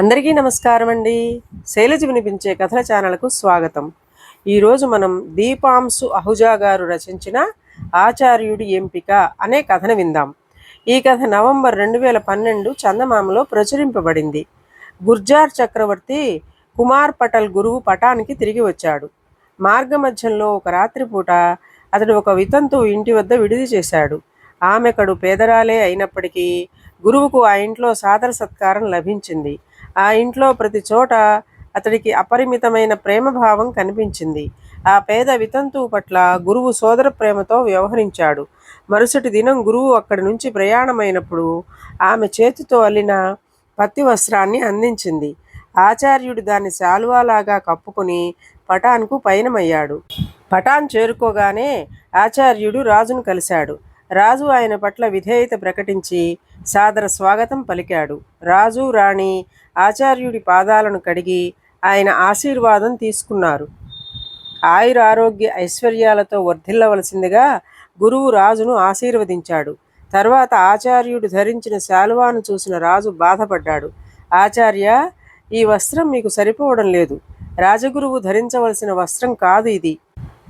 అందరికీ నమస్కారం అండి. శైలజ వినిపించే కథల ఛానల్కు స్వాగతం. ఈరోజు మనం దీపాంశు అహుజా గారు రచించిన ఆచార్యుడి ఎంపిక అనే కథను విందాం. ఈ కథ నవంబర్ రెండు వేల పన్నెండు చందమామలో ప్రచురింపబడింది. గుర్జార్ చక్రవర్తి కుమార్ పటల్ గురువు పటానికి తిరిగి వచ్చాడు. మార్గమధ్యంలో ఒక రాత్రిపూట అతడు ఒక వితంతు ఇంటి వద్ద విడిది చేశాడు. ఆమెకడు పేదరాలే అయినప్పటికీ గురువుకు ఆ ఇంట్లో సాదర సత్కారం లభించింది. ఆ ఇంట్లో ప్రతి చోట అతడికి అపరిమితమైన ప్రేమభావం కనిపించింది. ఆ పేద వితంతువు పట్ల గురువు సోదర ప్రేమతో వ్యవహరించాడు. మరుసటి దినం గురువు అక్కడి నుంచి ప్రయాణమైనప్పుడు ఆమె చేతితో అల్లిన పత్తి వస్త్రాన్ని అందించింది. ఆచార్యుడు దాన్ని శాలువాలాగా కప్పుకొని పటాన్కు పయనమయ్యాడు. పటాన్ చేరుకోగానే ఆచార్యుడు రాజును కలిశాడు. రాజు ఆయన పట్ల విధేయత ప్రకటించి సాదర స్వాగతం పలికాడు. రాజు రాణి ఆచార్యుడి పాదాలను కడిగి ఆయన ఆశీర్వాదం తీసుకున్నారు. ఆయుర ఆరోగ్య ఐశ్వర్యాలతో వర్ధిల్లవలసిందిగా గురువు రాజును ఆశీర్వదించాడు. తర్వాత ఆచార్యుడు ధరించిన శాలువాను చూసిన రాజు బాధపడ్డాడు. ఆచార్య ఈ వస్త్రం మీకు సరిపోవడం లేదు. రాజగురువు ధరించవలసిన వస్త్రం కాదు ఇది.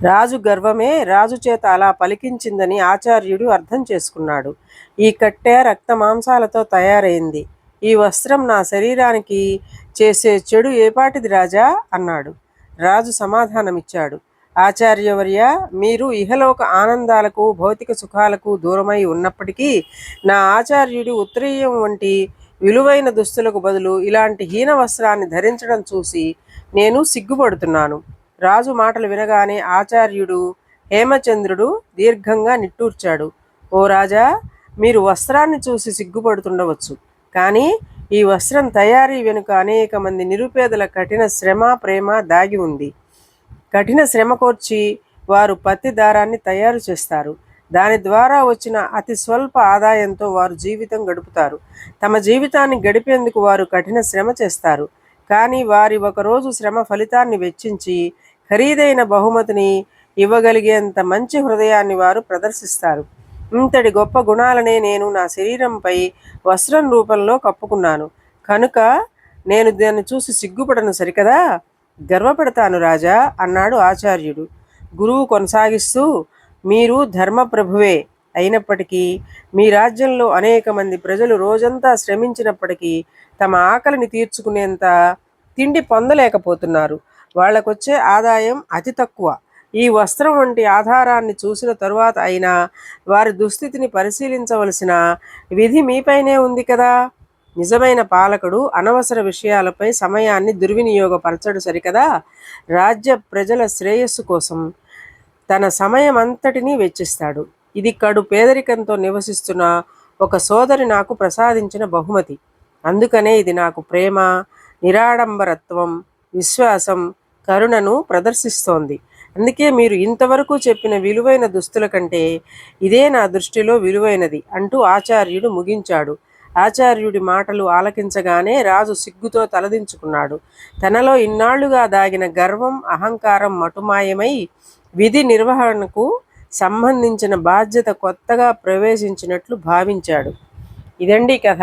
రాజు గర్వమే రాజు చేత అలా పలికించిందని ఆచార్యుడు అర్థం చేసుకున్నాడు. ఈ కట్టె రక్త మాంసాలతో తయారైంది. ఈ వస్త్రం నా శరీరానికి చేసే చెడు ఏపాటిది రాజా? అన్నాడు. రాజు సమాధానమిచ్చాడు. ఆచార్యవర్య మీరు ఇహలోక ఆనందాలకు భౌతిక సుఖాలకు దూరమై ఉన్నప్పటికీ నా ఆచార్యుడి ఉత్తరీయం వంటి విలువైన దుస్తులకు బదులు ఇలాంటి హీన వస్త్రాన్ని ధరించడం చూసి నేను సిగ్గుపడుతున్నాను. రాజు మాటలు వినగానే ఆచార్యుడు హేమచంద్రుడు దీర్ఘంగా నిట్టూర్చాడు. ఓ రాజా మీరు వస్త్రాన్ని చూసి సిగ్గుపడుతుండవచ్చు. కానీ ఈ వస్త్రం తయారీ వెనుక అనేక మంది నిరుపేదల కఠిన శ్రమ ప్రేమ దాగి ఉంది. కఠిన శ్రమ కోర్చి వారు పత్తి దారాన్ని తయారు చేస్తారు. దాని ద్వారా వచ్చిన అతి స్వల్ప ఆదాయంతో వారు జీవితం గడుపుతారు. తమ జీవితాన్ని గడిపేందుకు వారు కఠిన శ్రమ చేస్తారు. కానీ వారి ఒకరోజు శ్రమ ఫలితాన్ని వెచ్చించి ఖరీదైన బహుమతిని ఇవ్వగలిగేంత మంచి హృదయాన్ని వారు ప్రదర్శిస్తారు. ఇంతటి గొప్ప గుణాలనే నేను నా శరీరంపై వస్త్రం రూపంలో కప్పుకున్నాను. కనుక నేను దాన్ని చూసి సిగ్గుపడను సరికదా? గర్వపడతాను రాజా అన్నాడు ఆచార్యుడు. గురువు కొనసాగిస్తూ మీరు ధర్మప్రభువే అయినప్పటికీ మీ రాజ్యంలో అనేక మంది ప్రజలు రోజంతా శ్రమించినప్పటికీ తమ ఆకలిని తీర్చుకునేంత తిండి పొందలేకపోతున్నారు. వాళ్ళకొచ్చే ఆదాయం అతి తక్కువ. ఈ వస్త్రం వంటి ఆధారాన్ని చూసిన తరువాత అయినా వారి దుస్థితిని పరిశీలించవలసిన విధి మీపైనే ఉంది కదా? నిజమైన పాలకుడు అనవసర విషయాలపై సమయాన్ని దుర్వినియోగపరచడు సరికదా? రాజ్య ప్రజల శ్రేయస్సు కోసం తన సమయం అంతటినీ వెచ్చిస్తాడు. ఇది కడు పేదరికంతో నివసిస్తున్న ఒక సోదరి నాకు ప్రసాదించిన బహుమతి. అందుకనే ఇది నాకు ప్రేమ నిరాడంబరత్వం విశ్వాసం కరుణను ప్రదర్శిస్తోంది. అందుకే మీరు ఇంతవరకు చెప్పిన విలువైన దుస్తుల కంటే ఇదే నా దృష్టిలో విలువైనది అంటూ ఆచార్యుడు ముగించాడు. ఆచార్యుడి మాటలు ఆలకించగానే రాజు సిగ్గుతో తలదించుకున్నాడు. తనలో ఇన్నాళ్ళుగా దాగిన గర్వం అహంకారం మటుమాయమై విధి నిర్వహణకు సంబంధించిన బాధ్యత కొత్తగా ప్రవేశించినట్లు భావించాడు. ఇదండి కథ.